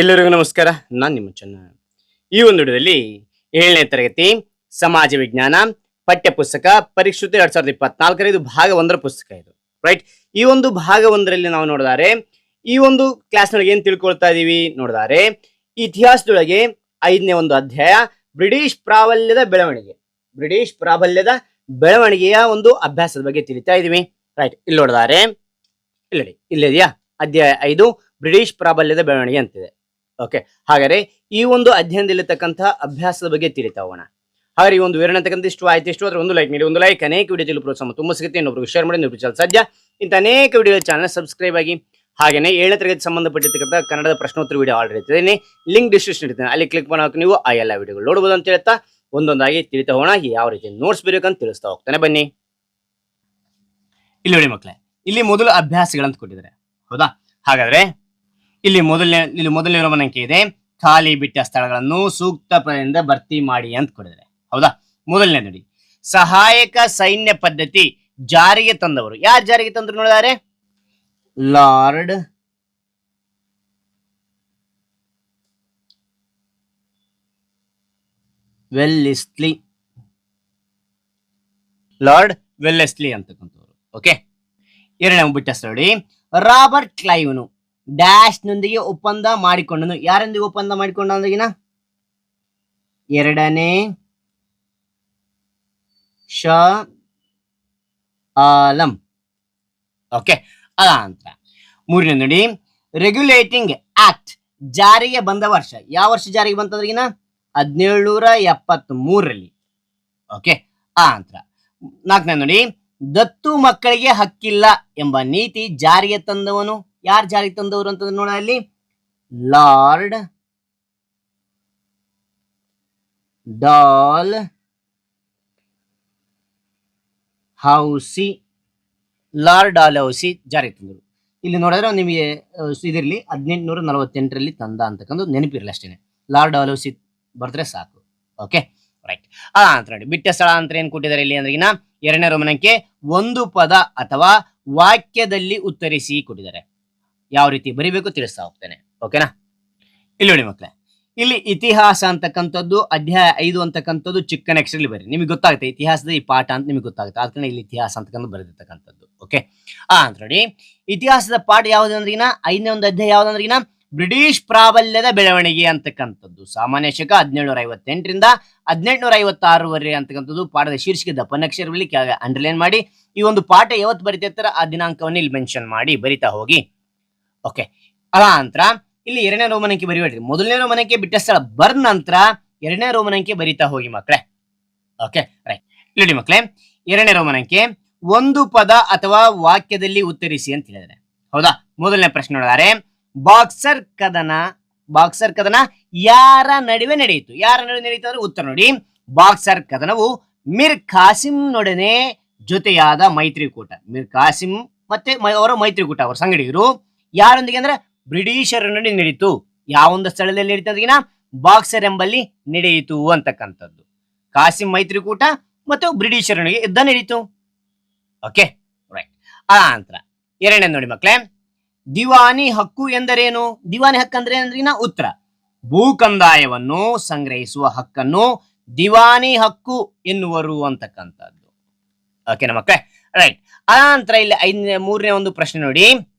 ಎಲ್ಲರಿಗೂ ನಮಸ್ಕಾರ. ನಾನು ನಿಮ್ಮ ಚೆನ್ನ. ಈ ಒಂದು ವಿಡಿಯೋದಲ್ಲಿ ಏಳನೇ ತರಗತಿ ಸಮಾಜ ವಿಜ್ಞಾನ ಪಠ್ಯ ಪುಸ್ತಕ ಪರಿಷ್ಕೃತ ಎರಡ್ ಸಾವಿರದ ಇಪ್ಪತ್ನಾಲ್ಕರ ಇದು ಭಾಗ ಒಂದರ ಪುಸ್ತಕ ಇದು. ರೈಟ್ ಈ ಒಂದು ಭಾಗ ಒಂದರಲ್ಲಿ ನಾವು ನೋಡಿದಾರೆ, ಈ ಒಂದು ಕ್ಲಾಸ್ನೊಳಗೆ ಏನ್ ತಿಳ್ಕೊಳ್ತಾ ಇದೀವಿ ನೋಡಿದಾರೆ, ಇತಿಹಾಸದೊಳಗೆ ಐದನೇ ಒಂದು ಅಧ್ಯಾಯ ಬ್ರಿಟಿಷ್ ಪ್ರಾಬಲ್ಯದ ಬೆಳವಣಿಗೆ. ಬ್ರಿಟಿಷ್ ಪ್ರಾಬಲ್ಯದ ಬೆಳವಣಿಗೆಯ ಒಂದು ಅಭ್ಯಾಸದ ಬಗ್ಗೆ ತಿಳಿತಾ ಇದೀವಿ. ರೈಟ್ ಇಲ್ಲಿ ನೋಡಿದಾರೆ ಇಲ್ಲಿ ಇಲ್ಲಿದೆಯಾ ಅಧ್ಯಾಯ ಐದು, ಬ್ರಿಟಿಷ್ ಪ್ರಾಬಲ್ಯದ ಬೆಳವಣಿಗೆ ಅಂತಿದೆ. ಓಕೆ ಹಾಗಾದ್ರೆ ಈ ಒಂದು ಅಧ್ಯಯನದಲ್ಲಿರ್ತಕ್ಕಂತಹ ಅಭ್ಯಾಸದ ಬಗ್ಗೆ ತಿಳಿತಾ ಹೋಗೋಣ ಹಾಗಾದ್ರೆ ಈ ಒಂದು ವಿವರಣೆ ಅಂತಕ್ಕಂಥ ಇಷ್ಟು ಆಯ್ತು. ಇಷ್ಟು ಅದ್ರ ಒಂದು ಲೈಕ್ ನೀಡಿ, ಒಂದು ಲೈಕ್ ಅನೇಕ ವಿಡಿಯೋ ಪ್ರೋತ್ಸಾಹ ತುಂಬ ಸಿಗುತ್ತೆ. ಇನ್ನೊಬ್ರಿಗೆ ಶೇರ್ ಮಾಡಿ ನೀವು ಸದ್ಯ ಇಂಥ ಅನೇಕ ವಿಡಿಯೋ ಚಾನಲ್ ಸಬ್ಸ್ಕ್ರೈಬ್ ಆಗಿ ಹಾಗೆಯೇ ಏಳನೇ ತರಗತಿ ಸಂಬಂಧಪಟ್ಟಿರ್ತಕ್ಕಂಥ ಕನ್ನಡದ ಪ್ರಶ್ನೋತ್ತರ ವಿಡಿಯೋ ಆಲ್ರೆಡಿ ಇರ್ತದೆ. ಲಿಂಕ್ ಡಿಸ್ಕ್ರಿಪ್ಷನ್ ಇರ್ತೇನೆ ಅಲ್ಲಿ ಕ್ಲಿಕ್ ಮಾಡೋಕೆ ನೀವು ಆ ಎಲ್ಲ ವಿಡಿಯೋಗಳು ನೋಡ್ಬೋದು ಅಂತ ಹೇಳ್ತಾ ಒಂದೊಂದಾಗಿ ತಿಳಿತಾ ಹೋಗೋಣ ಯಾವ ರೀತಿ ನೋಟ್ಸ್ ಬೇಕಂತ ತಿಳಿಸ್ತಾ ಹೋಗ್ತಾನೆ. ಬನ್ನಿ. ಇಲ್ಲಿ ನೋಡಿ ಮಕ್ಕಳೇ, ಇಲ್ಲಿ ಮೊದಲು ಅಭ್ಯಾಸಗಳಂತ ಕೊಟ್ಟಿದ್ದಾರೆ. ಹೌದಾ? ಹಾಗಾದ್ರೆ ಇಲ್ಲಿ ಮೊದಲನೇ ಇಲ್ಲಿ ಮೊದಲನೇ ರೋಮನಂಕೆ ಇದೆ. ಖಾಲಿ ಬಿಟ್ಟ ಸ್ಥಳಗಳನ್ನು ಸೂಕ್ತ ಪದದಿಂದ ಭರ್ತಿ ಮಾಡಿ ಅಂತ ಕೊಟ್ಟಿದ್ದಾರೆ ಹೌದಾ? ಮೊದಲನೇ ನೋಡಿ. ಸಹಾಯಕ ಸೈನ್ಯ ಪದ್ಧತಿ ಜಾರಿಗೆ ತಂದವರು. ಯಾರು ಜಾರಿಗೆ ತಂದ್ರು ನೋಡಿದಾರೆ? Lord Wellesley. ಲಾರ್ಡ್ ವೆಲ್ಲೆಸ್ಲಿ ಅಂತಕ್ಕಂಥವ್ರು ಓಕೆ? ಎರಡನೇ ಬಿಟ್ಟ ನೋಡಿ. ರಾಬರ್ಟ್ ಕ್ಲೈವ್ನು. ಡ್ಯಾಶ್ ನೊಂದಿಗೆ ಒಪ್ಪಂದ ಮಾಡಿಕೊಂಡನು. ಯಾರೊಂದಿಗೆ ಒಪ್ಪಂದ ಮಾಡಿಕೊಂಡ ಅಂದಾಗಿನ? ಎರಡನೇ ಶ ಆಲಂ. ಓಕೆ ಅದ ಅಂತ ಮೂರನೇ ನೋಡಿ ರೆಗ್ಯುಲೇಟಿಂಗ್ ಆಕ್ಟ್ ಜಾರಿಗೆ ಬಂದ ವರ್ಷ. ಯಾವ ವರ್ಷ ಜಾರಿಗೆ ಬಂತಂದ್ರಿಗಿನ? ಹದಿನೇಳುನೂರ ಎಪ್ಪತ್ತ್ ಮೂರರಲ್ಲಿ ಓಕೆ ಆ ಅಂತ ನಾಲ್ಕನೇ ನೋಡಿ, ದತ್ತು ಮಕ್ಕಳಿಗೆ ಹಕ್ಕಿಲ್ಲ ಎಂಬ ನೀತಿ ಜಾರಿಗೆ ತಂದವನು? ಯಾರು ಜಾರಿಗೆ ತಂದವರು ಅಂತ ನೋಡ ಅಲ್ಲಿ lord Dalhousie, lord Dalhousie ಜಾರಿಗೆ ತಂದರು ಇಲ್ಲಿ ನೋಡಿದ್ರೆ ನಿಮಗೆ ಇದಿರಲಿ ಹದಿನೆಂಟುನೂರ ನಲವತ್ತೆಂಟರಲ್ಲಿ ತಂದ ಅಂತಕ್ಕಂಥ ನೆನಪಿರಲಿ ಅಷ್ಟೇನೆ. ಲಾರ್ಡ್ ಡಾಲ್ ಹೌಸಿ ಬರೆದ್ರೆ ಸಾಕು. ಓಕೆ? ರೈಟ್. ಆ, ಅಂತ ನೋಡಿ. ಬಿಟ್ಟ ಸ್ಥಳ ಅಂತ ಏನು ಕೊಟ್ಟಿದ್ದಾರೆ ಇಲ್ಲಿ ಅಂದ್ರೆ ಎರಡನೇ ರೋಮನಕ್ಕೆ ಒಂದು ಪದ ಅಥವಾ ವಾಕ್ಯದಲ್ಲಿ ಉತ್ತರಿಸಿ ಕೊಟ್ಟಿದ್ದಾರೆ. ಯಾವ ರೀತಿ ಬರಿಬೇಕು ತಿಳಿಸ್ತಾ ಹೋಗ್ತೇನೆ. ಓಕೆನಾ? ಇಲ್ಲಿ ನೋಡಿ ಮಕ್ಕಳೇ ಇಲ್ಲಿ ಇತಿಹಾಸ ಅಂತಕ್ಕಂಥದ್ದು, ಅಧ್ಯಾಯ ಐದು ಅಂತಕ್ಕಂಥದ್ದು ಚಿಕ್ಕ ನೆಕ್ಸ್ಟ್ರಲ್ಲಿ ಬರಿ. ನಿಮಗೆ ಗೊತ್ತಾಗುತ್ತೆ, ಇತಿಹಾಸದ ಈ ಪಾಠ ಅಂತ ನಿಮಗೆ ಗೊತ್ತಾಗುತ್ತೆ. ಆದ ಇಲ್ಲಿ ಇತಿಹಾಸ ಅಂತಕ್ಕಂಥ ಬರೆದಿರ್ತಕ್ಕಂಥದ್ದು. ಓಕೆ? ಆ ಅಂತ ನೋಡಿ, ಇತಿಹಾಸದ ಪಾಠ ಯಾವ್ದು ಅಂದ್ರಿಗಿನ ಐದನೇ ಒಂದು ಅಧ್ಯಾಯ ಯಾವ್ದು ಅಂದ್ರಿಗಿನ ಬ್ರಿಟಿಷ್ ಪ್ರಾಬಲ್ಯದ ಬೆಳವಣಿಗೆ ಅಂತಕ್ಕಂಥದ್ದು. ಸಾಮಾನ್ಯ ಶಕ ಹದಿನೇಳುನೂರ ಐವತ್ತೆಂಟರಿಂದ ಹದಿನೆಂಟುನೂರ ಐವತ್ತಾರವರೆ ಅಂತಕ್ಕಂಥದ್ದು ಪಾಠದ ಶೀರ್ಷಿಕೆ ದಪ್ಪನಕ್ಷರದಲ್ಲಿ ಅಂಡರ್ಲೈನ್ ಮಾಡಿ, ಈ ಒಂದು ಪಾಠ ಯಾವತ್ತು ಬರಿತಿರ್ತಾರ ಆ ದಿನಾಂಕವನ್ನು ಇಲ್ಲಿ ಮೆನ್ಷನ್ ಮಾಡಿ, ಬರಿತಾ ಹೋಗಿ. ಓಕೆ ಅಲ ನಂತರ ಇಲ್ಲಿ ಎರಡನೇ ರೋಮನಂಕೆ ಬರಿಬೇಡ್ರಿ ಮೊದಲನೇ ರೋಮನಂಕೆ ಬಿಟ್ಟ ಸ್ಥಳ ಬರ್ ನಂತರ ಎರಡನೇ ರೋಮನಂಕೆ ಬರಿತಾ ಹೋಗಿ ಮಕ್ಕಳೇ ಓಕೆ ರೈಟ್ ನೋಡಿ ಮಕ್ಕಳೇ ಎರಡನೇ ರೋಮನಂಕೆ ಒಂದು ಪದ ಅಥವಾ ವಾಕ್ಯದಲ್ಲಿ ಉತ್ತರಿಸಿ ಅಂತ ಹೇಳಿದ್ರೆ. ಹೌದಾ? ಮೊದಲನೇ ಪ್ರಶ್ನೆ ನೋಡಿದಾರೆ. ಬಾಕ್ಸರ್ ಕದನ ಬಾಕ್ಸರ್ ಕದನ ಯಾರ ನಡುವೆ ನಡೆಯಿತು? ಯಾರ ನಡುವೆ ನಡೆಯಿತು ಅಂದ್ರೆ ಉತ್ತರ ನೋಡಿ. ಬಾಕ್ಸರ್ ಕದನವು ಮಿರ್ ಖಾಸಿಂನೊಡನೆ ಜೊತೆಯಾದ ಮೈತ್ರಿಕೂಟ. ಮಿರ್ ಖಾಸಿಂ ಮತ್ತೆ ಅವರ ಮೈತ್ರಿಕೂಟ, ಅವರ ಸಂಗಡಿಗರು. ಯಾರೊಂದಿಗೆ ಅಂದ್ರೆ ಬ್ರಿಟಿಷರೊಂದಿಗೆ ನಡೀತು ಯಾವೊಂದು ಸ್ಥಳದಲ್ಲಿ ನಡೀತು ಅಂದ್ರಿಗಿನ ಬಾಕ್ಸರ್ ಎಂಬಲ್ಲಿ ನಡೆಯಿತು ಅಂತಕ್ಕಂಥದ್ದು. ಕಾಸಿಂ ಮೈತ್ರಿಕೂಟ ಮತ್ತು ಬ್ರಿಟಿಷರೊಂದಿಗೆ ಯುದ್ಧ ನಡೀತು. ಓಕೆ ರೈಟ್ ಆ ನಂತರ ಎರಡನೇ ನೋಡಿ ಮಕ್ಕಳೇ ದಿವಾನಿ ಹಕ್ಕು ಎಂದರೇನು? ದಿವಾನಿ ಹಕ್ಕು ಅಂದ್ರೆ ಅಂದ್ರಿನ ಉತ್ತರ. ಭೂಕಂದಾಯವನ್ನು ಸಂಗ್ರಹಿಸುವ ಹಕ್ಕನ್ನು ದಿವಾನಿ ಹಕ್ಕು ಎನ್ನುವರು ಅಂತಕ್ಕಂಥದ್ದು. ಓಕೆನಾ ಮಕ್ಕಳೇ ರೈಟ್ ಆ ನಂತರ ಇಲ್ಲಿ ಐದನೇ, ಮೂರನೇ ಒಂದು ಪ್ರಶ್ನೆ ನೋಡಿ.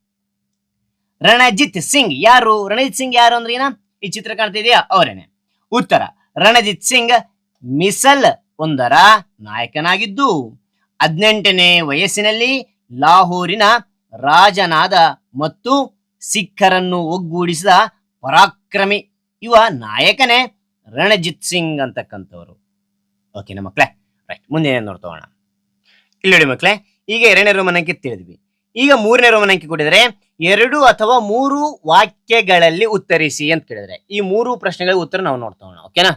ರಣಜಿತ್ ಸಿಂಗ್ ಯಾರು? ರಣಜಿತ್ ಸಿಂಗ್ ಯಾರು ಅಂದ್ರೆ ಏನ? ಈ ಚಿತ್ರ ಕಾಣ್ತಿದೆಯಾ ಅವರೇನೆ. ಉತ್ತರ, ರಣಜಿತ್ ಸಿಂಗ್ ಮಿಸಲ್ ಒಂದರ ನಾಯಕನಾಗಿದ್ದು, ಹದಿನೆಂಟನೇ ವಯಸ್ಸಿನಲ್ಲಿ ಲಾಹೋರಿನ ರಾಜನಾದ ಮತ್ತು ಸಿಖ್ಖರನ್ನು ಒಗ್ಗೂಡಿಸಿದ ಪರಾಕ್ರಮಿ. ಇವ ನಾಯಕನೇ ರಣಜಿತ್ ಸಿಂಗ್ ಅಂತಕ್ಕಂಥವ್ರು. ಓಕೆನಾ ಮಕ್ಕಳೇ ರೈಟ್ ಮುಂದೆ ನೋಡ್ತೋಣ ಇಲ್ಲಿ ಮಕ್ಕಳೇ ಈಗ ಎರಡನೇ ರೋಮನಕ್ಕೆ ತಿಳಿದ್ವಿ. ಈಗ ಮೂರನೇ ರೋಮನಂಕೆ ಕೊಟ್ಟಿದ್ರೆ ಎರಡು ಅಥವಾ ಮೂರು ವಾಕ್ಯಗಳಲ್ಲಿ ಉತ್ತರಿಸಿ ಅಂತ ಕೇಳಿದ್ರೆ. ಈ ಮೂರು ಪ್ರಶ್ನೆಗಳಿಗೆ ಉತ್ತರ ನಾವು ನೋಡ್ತೋಣ ಓಕೆನಾ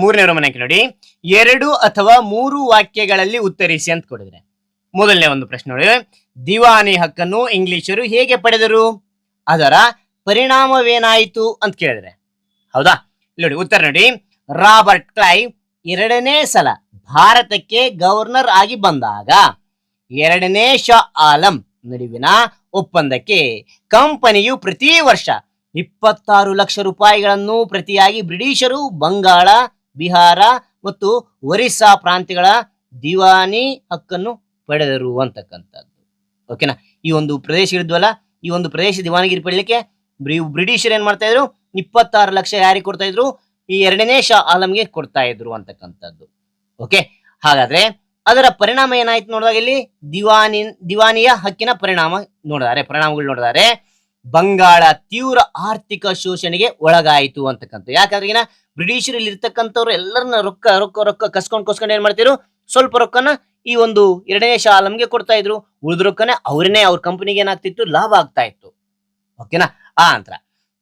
ಮೂರನೇ ಮೂರನೇ ಅಂಕಿ ನೋಡಿ. ಎರಡು ಅಥವಾ ಮೂರು ವಾಕ್ಯಗಳಲ್ಲಿ ಉತ್ತರಿಸಿ ಅಂತ ಕೊಡಿದ್ರೆ ಮೊದಲನೇ ಒಂದು ಪ್ರಶ್ನೆ ನೋಡಿ. ದಿವಾನಿ ಹಕ್ಕನ್ನು ಇಂಗ್ಲಿಷರು ಹೇಗೆ ಪಡೆದರು? ಅದರ ಪರಿಣಾಮವೇನಾಯಿತು ಅಂತ ಕೇಳಿದ್ರೆ. ಹೌದಾ? ನೋಡಿ, ಉತ್ತರ ನೋಡಿ. ರಾಬರ್ಟ್ ಕ್ಲೈವ್ ಎರಡನೇ ಸಲ ಭಾರತಕ್ಕೆ ಗವರ್ನರ್ ಆಗಿ ಬಂದಾಗ ಎರಡನೇ ಶಾ ಆಲಂ ನಡುವಿನ ಒಪ್ಪಂದಕ್ಕೆ ಕಂಪನಿಯು ಪ್ರತಿ ವರ್ಷ ಇಪ್ಪತ್ತಾರು ಲಕ್ಷ ರೂಪಾಯಿಗಳನ್ನು ಪ್ರತಿಯಾಗಿ ಬ್ರಿಟಿಷರು, ಬಂಗಾಳ, ಬಿಹಾರ ಮತ್ತು ಒರಿಸ್ಸಾ ಪ್ರಾಂತ್ಯಗಳ ದಿವಾನಿ ಹಕ್ಕನ್ನು ಪಡೆದರು ಅಂತಕ್ಕಂಥದ್ದು. ಓಕೆನಾ ಈ ಒಂದು ಪ್ರದೇಶ ಇದ್ವಲ್ಲ ಈ ಒಂದು ಪ್ರದೇಶ ದಿವಾನಗಿರಿ ಪಡಲಿಕ್ಕೆ ಬ್ರಿ- ಬ್ರಿಟಿಷರು ಏನ್ ಮಾಡ್ತಾ ಇದ್ರು? ಇಪ್ಪತ್ತಾರು ಲಕ್ಷ ಯಾರಿಗೆ ಕೊಡ್ತಾ ಇದ್ರು? ಈ ಎರಡನೇ ಶಾ ಆಲಂಗೆ ಕೊಡ್ತಾ ಇದ್ರು ಅಂತಕ್ಕಂಥದ್ದು. ಓಕೆ ಹಾಗಾದ್ರೆ ಅದರ ಪರಿಣಾಮ ಏನಾಯ್ತು ನೋಡಿದಾಗ ಇಲ್ಲಿ? ದಿವಾನಿ, ದಿವಾನಿಯ ಹಕ್ಕಿನ ಪರಿಣಾಮ ನೋಡಿದಾರೆ ಪರಿಣಾಮಗಳು ನೋಡಿದಾರೆ ಬಂಗಾಳ ತೀವ್ರ ಆರ್ಥಿಕ ಶೋಷಣೆಗೆ ಒಳಗಾಯಿತು ಅಂತಕ್ಕಂಥ. ಯಾಕಂದ್ರೆ ಬ್ರಿಟಿಷರು ಇಲ್ಲಿ ಇರ್ತಕ್ಕಂಥವ್ರು ಎಲ್ಲರನ್ನ ರೊಕ್ಕ ರೊಕ್ಕ ರೊಕ್ಕ ಕಸ್ಕೊಂಡ್ ಕಸ್ಕೊಂಡು ಏನ್ ಮಾಡ್ತಿದ್ರು? ಸ್ವಲ್ಪ ರೊಕ್ಕನ ಈ ಒಂದು ಎರಡನೇ ಶಾಲಮ್ಗೆ ಕೊಡ್ತಾ ಇದ್ರು. ಉಳಿದ ರೊಕ್ಕನೇ ಅವ್ರನ್ನೇ ಅವ್ರ ಕಂಪನಿಗೆ ಏನಾಗ್ತಿತ್ತು? ಲಾಭ ಆಗ್ತಾ ಇತ್ತು. ಓಕೆನಾ ಆ ನಂತರ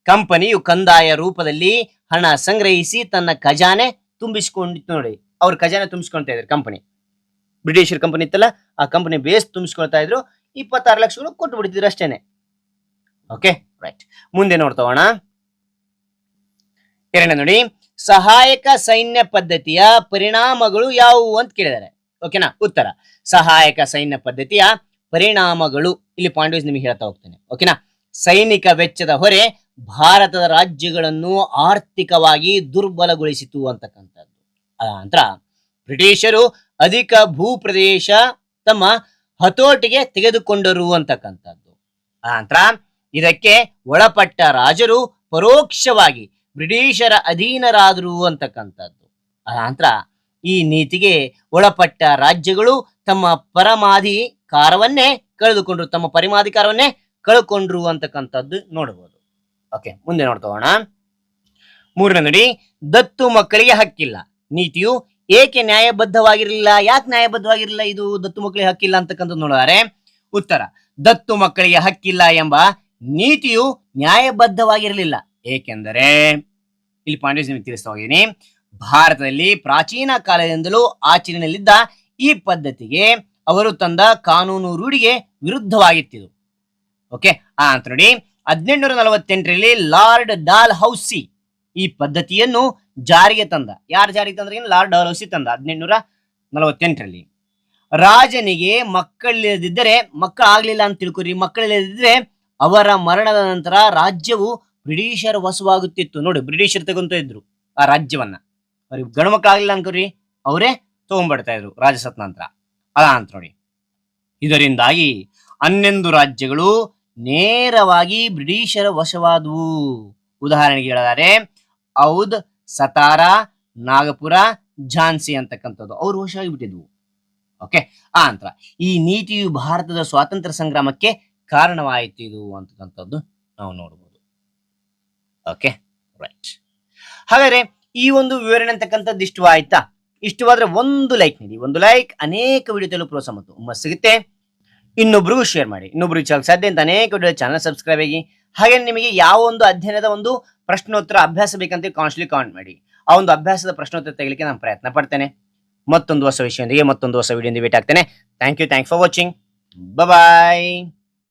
ಕಂಪನಿಯು ಕಂದಾಯ ರೂಪದಲ್ಲಿ ಹಣ ಸಂಗ್ರಹಿಸಿ ತನ್ನ ಖಜಾನೆ ತುಂಬಿಸಿಕೊಂಡಿತ್ತು ನೋಡಿ. ಅವ್ರ ಖಜಾನೆ ತುಂಬಿಸ್ಕೊಳ್ತಾ ಇದ್ರು ಕಂಪನಿ ಬ್ರಿಟಿಷರ್ ಕಂಪನಿ ಇತ್ತಲ್ಲ, ಆ ಕಂಪನಿ ಬೇಸ್ ತುಂಬಿಸ್ಕೊಳ್ತಾ ಇದ್ರು. ಇಪ್ಪತ್ತಾರು ಲಕ್ಷಗಳು ಕೊಟ್ಟು ಬಿಡ್ತಿದ್ರು ಅಷ್ಟೇನೆ. ಓಕೆ ರೈಟ್ ಮುಂದೆ ನೋಡ್ತಾ ಹೋಗೋಣ. ಎರಡನೇ ನೋಡಿ. ಸಹಾಯಕ ಸೈನ್ಯ ಪದ್ಧತಿಯ ಪರಿಣಾಮಗಳು ಯಾವುವು ಅಂತ ಕೇಳಿದ್ದಾರೆ. ಓಕೆನಾ ಉತ್ತರ. ಸಹಾಯಕ ಸೈನ್ಯ ಪದ್ಧತಿಯ ಪರಿಣಾಮಗಳು. ಇಲ್ಲಿ ಪಾಯಿಂಟ್ ವೈಸ್ ನಿಮಗೆ ಹೇಳ್ತಾ ಹೋಗ್ತೇನೆ. ಓಕೆನಾ ಸೈನಿಕ ವೆಚ್ಚದ ಹೊರೆ ಭಾರತದ ರಾಜ್ಯಗಳನ್ನು ಆರ್ಥಿಕವಾಗಿ ದುರ್ಬಲಗೊಳಿಸಿತು ಅಂತಕ್ಕಂಥದ್ದು. ನಂತರ ಬ್ರಿಟಿಷರು ಅಧಿಕ ಭೂಪ್ರದೇಶ ತಮ್ಮ ಹತೋಟಿಗೆ ತೆಗೆದುಕೊಂಡರು ಅಂತಕ್ಕಂಥದ್ದು. ಆನಂತರ ನಂತರ ಇದಕ್ಕೆ ಒಳಪಟ್ಟ ರಾಜರು ಪರೋಕ್ಷವಾಗಿ ಬ್ರಿಟಿಷರ ಅಧೀನರಾದರು ಅಂತಕ್ಕಂಥದ್ದು. ಆನಂತರ ನಂತರ ಈ ನೀತಿಗೆ ಒಳಪಟ್ಟ ರಾಜ್ಯಗಳು ತಮ್ಮ ಪರಮಾಧಿಕಾರವನ್ನೇ ಕಳೆದುಕೊಂಡ್ರು, ತಮ್ಮ ಪರಿಮಾಧಿಕಾರವನ್ನೇ ಕಳ್ಕೊಂಡ್ರು ಅಂತಕ್ಕಂಥದ್ದು ನೋಡಬಹುದು. ಓಕೆ ಮುಂದೆ ನೋಡ್ತೋಣ ಮೂರನೇ ನೋಡಿ ದತ್ತು ಮಕ್ಕಳಿಗೆ ಹಕ್ಕಿಲ್ಲ. ನೀತಿಯು ಏಕೆ ನ್ಯಾಯಬದ್ಧವಾಗಿರಲಿಲ್ಲ? ಯಾಕೆ ನ್ಯಾಯಬದ್ಧವಾಗಿರಲಿಲ್ಲ? ಇದು ದತ್ತು ಮಕ್ಕಳಿಗೆ ಹಕ್ಕಿಲ್ಲ ಅಂತಕ್ಕಂಥದ್ದು ನೋಡಿದರೆ, ಉತ್ತರ, ದತ್ತು ಮಕ್ಕಳಿಗೆ ಹಕ್ಕಿಲ್ಲ ಎಂಬ ನೀತಿಯು ನ್ಯಾಯಬದ್ಧವಾಗಿರಲಿಲ್ಲ. ಏಕೆಂದರೆ, ಇಲ್ಲಿ ಪಾಂಡ್ಯ ನಿಮಗೆ ತಿಳಿಸ್ತಾ ಹೋಗಿದ್ದೀನಿ ಭಾರತದಲ್ಲಿ ಪ್ರಾಚೀನ ಕಾಲದಿಂದಲೂ ಆಚರಣೆಯಲ್ಲಿದ್ದ ಈ ಪದ್ಧತಿಗೆ ಅವರು ತಂದ ಕಾನೂನು ರೂಢಿಗೆ ವಿರುದ್ಧವಾಗಿತ್ತಿದು. ಓಕೆ, ಆ ಅಂತ ನೋಡಿ, ಹದಿನೆಂಟುನೂರ ನಲವತ್ತೆಂಟರಲ್ಲಿ ಲಾರ್ಡ್ ಡಾಲ್ ಹೌಸಿ ಈ ಪದ್ಧತಿಯನ್ನು ಜಾರಿಗೆ ತಂದ. ಯಾರು ಜಾರಿಗೆ ತಂದ್ರೆ ಲಾರ್ಡ್ ಡಾಲೋಸಿ ತಂದ. ಹದಿನೆಂಟುನೂರ ನಲವತ್ತೆಂಟರಲ್ಲಿ. ರಾಜನಿಗೆ ಮಕ್ಕಳಿಲ್ಲದಿದ್ದರೆ ಮಕ್ಕಳಾಗ್ಲಿಲ್ಲ ಅಂತ ತಿಳ್ಕೊರಿ. ಮಕ್ಕಳಿಲ್ಲದಿದ್ದರೆ ಅವರ ಮರಣದ ನಂತರ ರಾಜ್ಯವು ಬ್ರಿಟಿಷರ ವಶವಾಗುತ್ತಿತ್ತು. ನೋಡಿ, ಬ್ರಿಟಿಷರು ತಗೊಂತ ಇದ್ರು ಆ ರಾಜ್ಯವನ್ನ. ಅವ್ರಿಗೆ ಗಂಡು ಮಕ್ಕಳಾಗ್ಲಿಲ್ಲ ಅನ್ಕೋರಿ. ಅವರೇ ತಗೊಂಡ್ಬಿಡ್ತಾ ಇದ್ರು ರಾಜಸತ್ ನಂತರ ಅದ ಅಂತ ನೋಡಿ. ಇದರಿಂದಾಗಿ ಹನ್ನೊಂದು ರಾಜ್ಯಗಳು ನೇರವಾಗಿ ಬ್ರಿಟಿಷರ ವಶವಾದವು. ಉದಾಹರಣೆಗೆ ಹೇಳಿದರೆ ಔದ್ ಸತಾರ, ನಾಗಪುರ, ಝಾನ್ಸಿ ಅಂತಕ್ಕಂಥದ್ದು. ಅವ್ರು ವಶವಾಗಿ ಬಿಟ್ಟಿದ್ವು ಓಕೆ ಆ ನಂತರ ಈ ನೀತಿಯು ಭಾರತದ ಸ್ವಾತಂತ್ರ್ಯ ಸಂಗ್ರಾಮಕ್ಕೆ ಕಾರಣವಾಯಿತು ಇದು ಅಂತಕ್ಕಂಥದ್ದು ನಾವು ನೋಡಬಹುದು ಓಕೆ ರೈಟ್ ಹಾಗಾದ್ರೆ ಈ ಒಂದು ವಿವರಣೆ ಅಂತಕ್ಕಂಥದ್ದು ಇಷ್ಟು ಆಯ್ತಾ? ಇಷ್ಟವಾದ್ರೆ ಒಂದು ಲೈಕ್ ನೀಡಿ. ಒಂದು ಲೈಕ್ ಅನೇಕ ವಿಡಿಯೋ ತಲುಪುವ ಮತ್ತು ಹುಮ್ಮಸ್ ಸಿಗುತ್ತೆ. ಇನ್ನೊಬ್ರಿಗೂ ಶೇರ್ ಮಾಡಿ. ಇನ್ನೊಬ್ರು ಸಾಧ್ಯ ಅಂತ ಅನೇಕ ವಿಡಿಯೋ ಚಾನಲ್ ಸಬ್ಸ್ಕ್ರೈಬ್ ಆಗಿ. ಹಾಗೆ ನಿಮಗೆ ಯಾವ ಒಂದು ಅಧ್ಯಯನದ ಒಂದು ಪ್ರಶ್ನೋತ್ತರ ಅಭ್ಯಾಸ ಬೇಕಂತ ಕಾನ್ಸ್ಟ್ಲಿ ಕಾಂಟ್ ಮಾಡಿ. ಆ ಒಂದು ಅಭ್ಯಾಸದ ಪ್ರಶ್ನೋತ್ತರ ತೆಗಲಿಕ್ಕೆ ನಾನು ಪ್ರಯತ್ನ ಪಡ್ತೇನೆ. ಮತ್ತೊಂದು ಹೊಸ ವಿಷಯದೊಂದಿಗೆ ಮತ್ತೊಂದು ಹೊಸ ವಿಡಿಯೋದಿಂದ ಭೇಟಿ ಆಗ್ತೇನೆ thank you thank for watching bye